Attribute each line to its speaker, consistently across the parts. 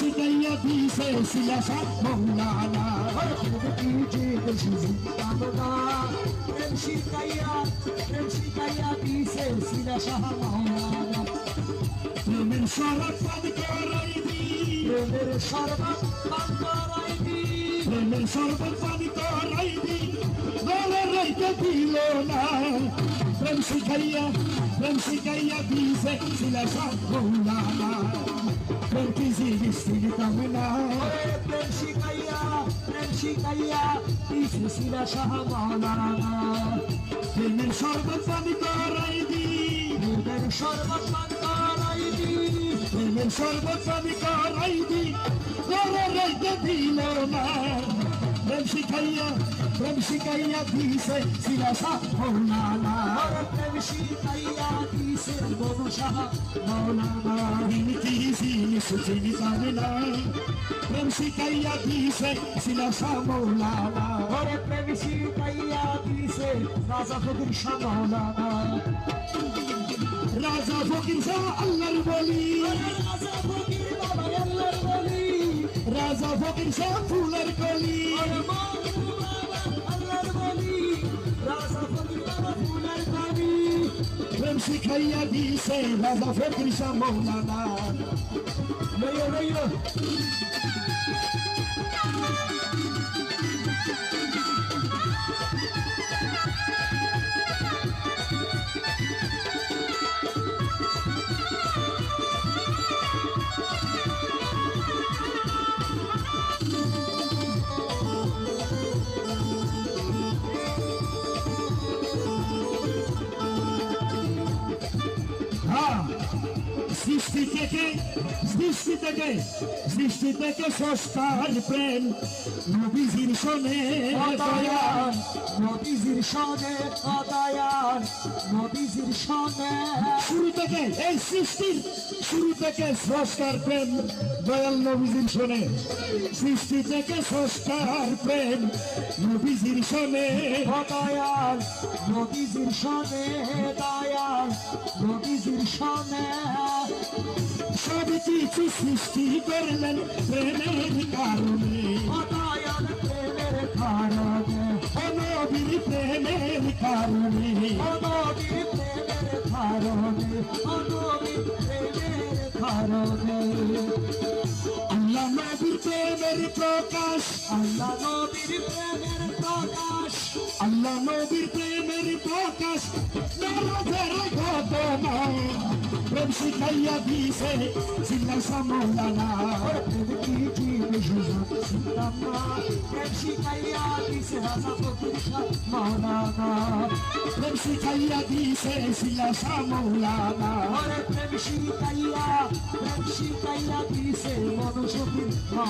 Speaker 1: শিখাইয়া দিছে শিলাসা মৌলানা
Speaker 2: কি জিনিস চিনিতাম না প্রেম শিখাইয়া প্রেম শিখাইয়া দিছে সিনা শাহ মাওলানা
Speaker 1: প্রেমের শরৎ পান করাই দি
Speaker 2: প্রেমের শরবত পান করাই দি
Speaker 1: প্রেমের শরবত পান করাই দি গলে রাইতে দিল না প্রেম শিখাইয়া প্রেম শিখাইয়া দিছে শিলাসা মৌলানা প্রেম কি জিনিস চিনিতাম না
Speaker 2: ওরে প্রেম শিখাইয়া প্রেম শিখাইয়া দিছে সিনা শাহ মাওলানা
Speaker 1: প্রেমের শরবত পান করাই দি
Speaker 2: প্রেমের শরবত পান করাই দি
Speaker 1: প্রেমের শরবত পান করাই দি গলে রাইতে দিল না। প্রেম শিখাইয়া প্রেম শিখাইয়া দিছে শিলাসা মৌলানা।
Speaker 2: ওরে প্রেম শিখাইয়া দিছে মধু শাহ মাওলানা
Speaker 1: কি জিনিস চিনিতাম না প্রেম শিখাইয়া দিছে শিলাসা মৌলানা।
Speaker 2: ওরে প্রেম শিখাইয়া দিছে রাজা ফকির শাহ মাওলানা
Speaker 1: রাজা ফকির শাহ আল্লাহর বলি।
Speaker 2: রাজা ফকির
Speaker 1: শাহ ফুলের কলি। প্রেম শিখাইয়া দিছে রাজা ফকির শাহ মৌলানা।
Speaker 2: লইও
Speaker 1: থেকে সৃষ্টি থেকে সৃষ্টি থেকে সস্তার প্রেম নবীজির শোনে
Speaker 2: অদয়ান নদীজির সনে অদয়ান নদীজির সনে।
Speaker 1: শুরু থেকে এই সৃষ্টির শুরু থেকে সংস্কার প্রেম দয়াল নবীজির শোনে সৃষ্টি থেকে সংস্কার প্রেম নবীজির শোনে
Speaker 2: অদয়ান নদীজির সনে দয়ান নদীজির সনে।
Speaker 1: সব কিছু সৃষ্টি করলেন প্রেমের কারণে
Speaker 2: অদয়ান প্রেমের কারণে
Speaker 1: অনবীর প্রেমের কারণে
Speaker 2: কারণে প্রেমের
Speaker 1: প্রকাশ।
Speaker 2: আল্লাহ নবীর প্রেমের প্রকাশ।
Speaker 1: আল্লাহ নবীর প্রেমের প্রকাশ। প্রেম শিখাইয়া দিছে সিল্লা সামলানা
Speaker 2: প্রেম কি না প্রেম শিখাইয়া দিছে রাজা ফকির শাহ
Speaker 1: প্রেম শিখাইয়া দিছে সিল্লা সামলানা
Speaker 2: প্রেম শিখাইয়া প্রেম শিখাইয়া দিছে মাওলানা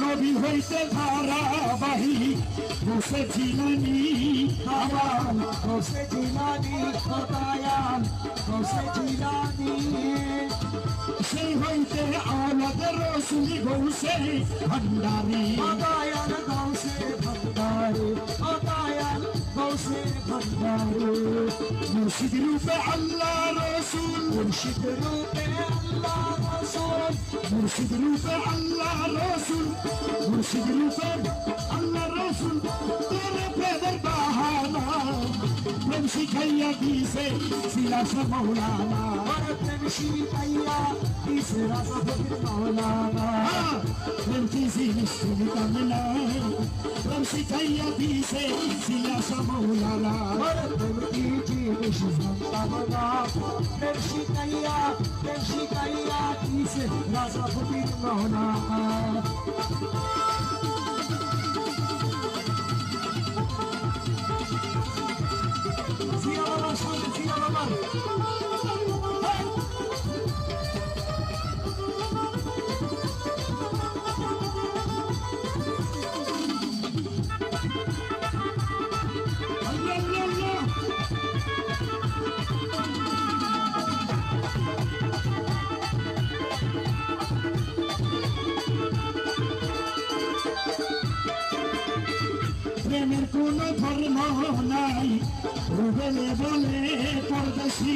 Speaker 1: নবী হইতে ধারাবাহী বসেছিলানি আমার
Speaker 2: গোসে জিলানি খোদায়ান গোসে জিলানি।
Speaker 1: সেই হইতে আলাদা রসুলি গৌসে ভান্ডারি।
Speaker 2: খোদায়ান গোসে ভন্ডারে খোদায়ান গোসে ভন্ডারে।
Speaker 1: মুর্শিদ রূপে আল্লাহ রসুল।
Speaker 2: মুর্শিদ রূপে আল্লাহ রসুল।
Speaker 1: মুর্শিদ রূপে আল্লাহ রসুল। মুর্শিদ রূপে আল্লাহ রসুল। তোরে প্রেমের বাহানা প্রেম শিখাইয়া দিছে সিলাসা মৌলানা
Speaker 2: প্রেম শিখাইয়া দিছে ফকির মাওলানা।
Speaker 1: প্রেম কি জিনিস তুমি কামনা প্রেম শিখাইয়া দিছে সিলাসা মৌলানা
Speaker 2: প্রেম কি জিনিস জানতাম প্রেম শিখাইয়া প্রেম শিখাইয়া দিছে ফকির
Speaker 1: প্রেমের কোন ধর্ম নাই। রুবেলে বলে পরদেশি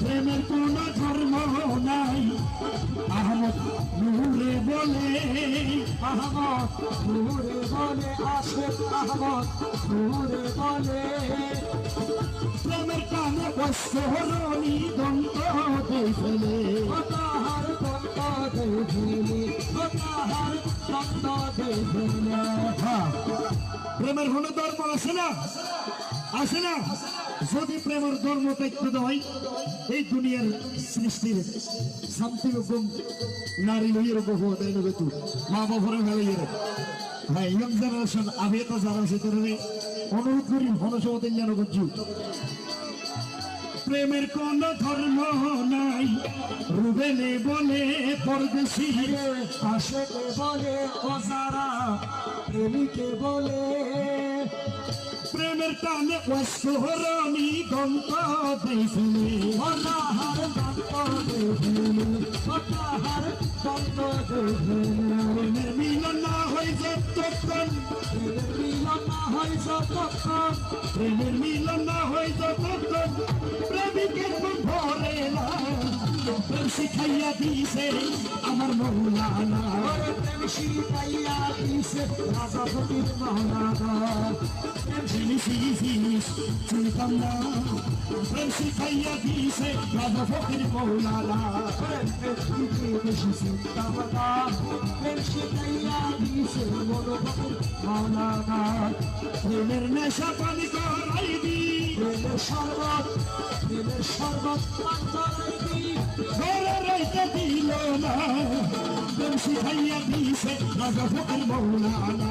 Speaker 1: প্রেমের কোন ধর্ম নাই। আহমদ নূরে বলে
Speaker 2: আহমদ, নূরে বলে আহমদ, নূরে বলে
Speaker 1: প্রেমের কানে বস্ত্রহরণী দন্ত দেই ফেলে। প্রেমের কোন ধর্ম আছে না? আছে না? যদি প্রেমের ধর্ম ত্যাগ হয়, এই দুনিয়ার সৃষ্টির শান্তি হুকুম নারী হইয়ের বহু দেয় নবে তু। মা বাবার ভালো ইয়ে হ্যাঁ ইয়ং জেনারেশন আমি তো যারা আছে অনুরোধ করি হনসবতেন যেন করছু প্রেমের কোন ধর্ম নাই। রুবেলে বলে পরদেশি
Speaker 2: আশেকে বলে যারা প্রেমিকে বলে।
Speaker 1: প্রেমের টানে অশ্বরণী দন্ত
Speaker 2: ও তাহার দন্ত দেখিলি ও দন্ত দেখিলি।
Speaker 1: মিলন না হয় যতক্ষণ
Speaker 2: প্রেমের মিলন না হয় যতক্ষণ।
Speaker 1: প্রেমের মিলন না হয় যতক্ষণ। প্রেমিকের মন ভরে না। প্রেম শিখাইয়া দিছে আমার মৌলানা।
Speaker 2: প্রেম শিখাইয়া দিছে রাজা ফকির মহানাগা
Speaker 1: জিনিস জিনিস চিনতাম না প্রেম শিখাইয়া দিছে
Speaker 2: প্রেম প্রেম প্রেম
Speaker 1: প্রেমের নেশা পানি করাই দি
Speaker 2: প্রেমের শরবত প্রেমের শরবত
Speaker 1: ঘরে রইতে দিল না, প্রেম মৌলানা।